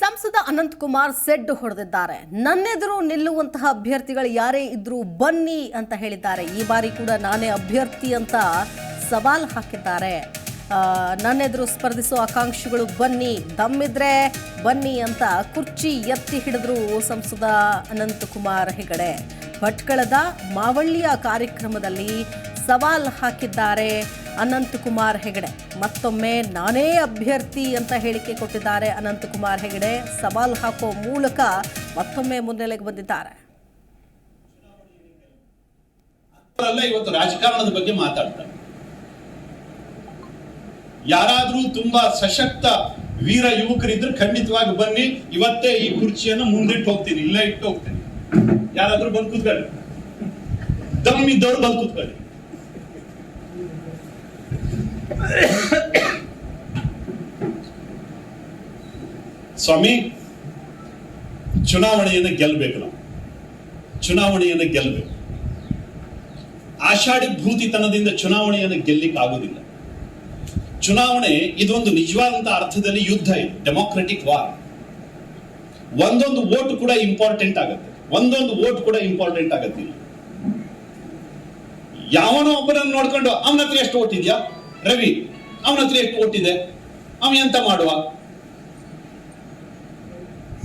ಸಂಸದ ಅನಂತಕುಮಾರ್ ಸೆಡ್ಡು ಸೆಡ್ ಹೊಡೆದಿದ್ದಾರೆ. ನನ್ನೆದುರು ನಿಲ್ಲುವಂತಹ ಅಭ್ಯರ್ಥಿಗಳು ಯಾರೇ ಇದ್ರೂ ಬನ್ನಿ ಅಂತ ಹೇಳಿದ್ದಾರೆ. ಈ ಬಾರಿ ಕೂಡ ನಾನೇ ಅಭ್ಯರ್ಥಿ ಅಂತ ಸವಾಲು ಹಾಕಿದ್ದಾರೆ. ನನ್ನೆದುರು ಸ್ಪರ್ಧಿಸೋ ಆಕಾಂಕ್ಷಿಗಳು ಬನ್ನಿ, ದಮ್ಮಿದ್ರೆ ಬನ್ನಿ ಅಂತ ಕುರ್ಚಿ ಎತ್ತಿ ಹಿಡಿದ್ರು ಸಂಸದ ಅನಂತಕುಮಾರ್ ಹೆಗಡೆ. ಭಟ್ಕಳದ ಮಾವಳ್ಳಿಯ ಕಾರ್ಯಕ್ರಮದಲ್ಲಿ ಸವಾಲು ಹಾಕಿದ್ದಾರೆ. ಅನಂತ್ ಕುಮಾರ್ ಹೆಗಡೆ. ಮತ್ತೊಮ್ಮೆ ನಾನೇ ಅಭ್ಯರ್ಥಿ ಅಂತ ಹೇಳಿಕೆ ಕೊಟ್ಟಿದ್ದಾರೆ ಅನಂತಕುಮಾರ್ ಹೆಗಡೆ. ಸವಾಲು ಹಾಕೋ ಮೂಲಕ ಮತ್ತೊಮ್ಮೆ ಮುನ್ನೆಲೆಗೆ ಬಂದಿದ್ದಾರೆ. ಇವತ್ತು ರಾಜಕಾರಣದ ಬಗ್ಗೆ ಮಾತಾಡ್ತಾರೆ. ಯಾರಾದ್ರೂ ತುಂಬಾ ಸಶಕ್ತ ವೀರ ಯುವಕರಿದ್ರೆ ಖಂಡಿತವಾಗಿ ಬನ್ನಿ. ಇವತ್ತೇ ಈ ಕುರ್ಚಿಯನ್ನು ಮುಂದಿಟ್ಟು ಹೋಗ್ತೀನಿ. ಇಲ್ಲೇ ಇಟ್ಟು ಹೋಗ್ತೀನಿ. ಯಾರಾದ್ರೂ ಬಂದು ಕೂತ್ಕೊಳ್ಳಿ. ದಮ್ ಬಂದು ಕೂತ್ಕೊಳ್ಳಿ. ಸ್ವಾಮಿ, ಚುನಾವಣೆಯನ್ನು ಗೆಲ್ಲಬೇಕು ನಾವು. ಚುನಾವಣೆಯನ್ನು ಗೆಲ್ಲಬೇಕು ಆಷಾಢಿ ಭೂತಿತನದಿಂದ ಚುನಾವಣೆಯನ್ನು ಗೆಲ್ಲಿಕ್ ಆಗೋದಿಲ್ಲ ಚುನಾವಣೆ ಇದೊಂದು ನಿಜವಾದಂತ ಅರ್ಥದಲ್ಲಿ ಯುದ್ಧ ಇದೆ ಡೆಮೋಕ್ರೆಟಿಕ್ ವಾರ್ ಒಂದೊಂದು ವೋಟ್ ಕೂಡ ಇಂಪಾರ್ಟೆಂಟ್ ಆಗುತ್ತೆ. ಒಂದೊಂದು ವೋಟ್ ಕೂಡ ಇಂಪಾರ್ಟೆಂಟ್ ಆಗತ್ತೆ. ಯಾವನೋ ಒಬ್ಬನನ್ನು ನೋಡ್ಕೊಂಡು ಅವನ ಹತ್ರ ಎಷ್ಟು ಓಟ್ ಇದೆಯಾ? ರವಿ, ಅವನ ಹತ್ರ ಎಷ್ಟು ಓಟಿದೆ ಅವ ಎಂತ ಮಾಡುವ?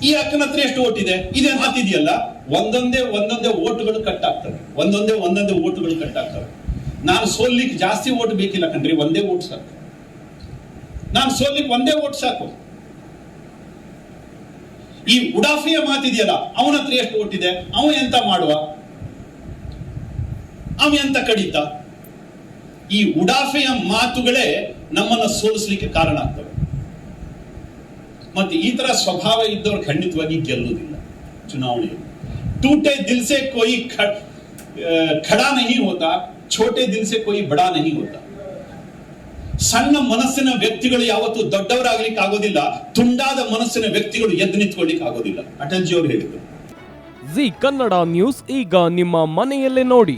ಈ ಅಕ್ಕನ ಹತ್ರ ಎಷ್ಟು ಓಟಿದೆ ಇದೆ ಮಾತಿದೆಯಲ್ಲ ಒಂದೊಂದೇ ಒಂದೊಂದೇ ಓಟುಗಳು ಕಟ್ ಆಗ್ತವೆ. ಒಂದೊಂದೇ ಒಂದೊಂದೇ ಓಟುಗಳು ಕಟ್ ಆಗ್ತವೆ. ನಾನು ಸೋಲ್ಲಿಕ್ಕೆ ಜಾಸ್ತಿ ಓಟ್ ಬೇಕಿಲ್ಲ ಕಣ್ರಿ, ಒಂದೇ ಓಟ್ ಸಾಕು. ನಾನು ಸೋಲ್ಲಿಕ್ಕೆ ಒಂದೇ ಓಟ್ ಸಾಕು. ಈ ಉಡಾಫಿಯ ಮಾತಿದೆಯಲ್ಲ, ಅವನ ಹತ್ರ ಎಷ್ಟು ಓಟಿದೆ ಇದೆ ಅವ ಎಂತ ಮಾಡುವ? ಅವ ಎಂತ ಕಡಿತ? ಈ ಉಡಾಫೆಯ ಮಾತುಗಳೇ ನಮ್ಮನ್ನ ಸೋಲಿಸ್ಲಿಕ್ಕೆ ಕಾರಣ ಆಗ್ತವೆ. ಮತ್ತೆ ಈ ತರ ಸ್ವಭಾವ ಇದ್ದವರು ಖಂಡಿತವಾಗಿ ಗೆಲ್ಲುವುದಿಲ್ಲ ಚುನಾವಣೆಯಲ್ಲಿ. ಟೂಟೆ ದಿಲ್ಸೆ ಕೋಯಿ ಖಡಾ ನಹಿ ಹೋತಾ, ಛೋಟೆ ದಿಲ್ಸೆ ಕೋಯಿ ಬಡಾ ನಹಿ ಹೋತಾ. ಸಣ್ಣ ಮನಸ್ಸಿನ ವ್ಯಕ್ತಿಗಳು ಯಾವತ್ತು ದೊಡ್ಡವರಾಗ್ಲಿಕ್ಕೆ ಆಗೋದಿಲ್ಲ, ತುಂಡಾದ ಮನಸ್ಸಿನ ವ್ಯಕ್ತಿಗಳು ಎದ್ದು ನಿಂತ್ಕೊಳ್ಳಿಕ್ಕೆ ಆಗೋದಿಲ್ಲ. ಅಟಲ್ಜಿ ಅವರು ಹೇಳಿದರು. ಜಿ ಕನ್ನಡ ನ್ಯೂಸ್ ಈಗ ನಿಮ್ಮ ಮನೆಯಲ್ಲೇ ನೋಡಿ.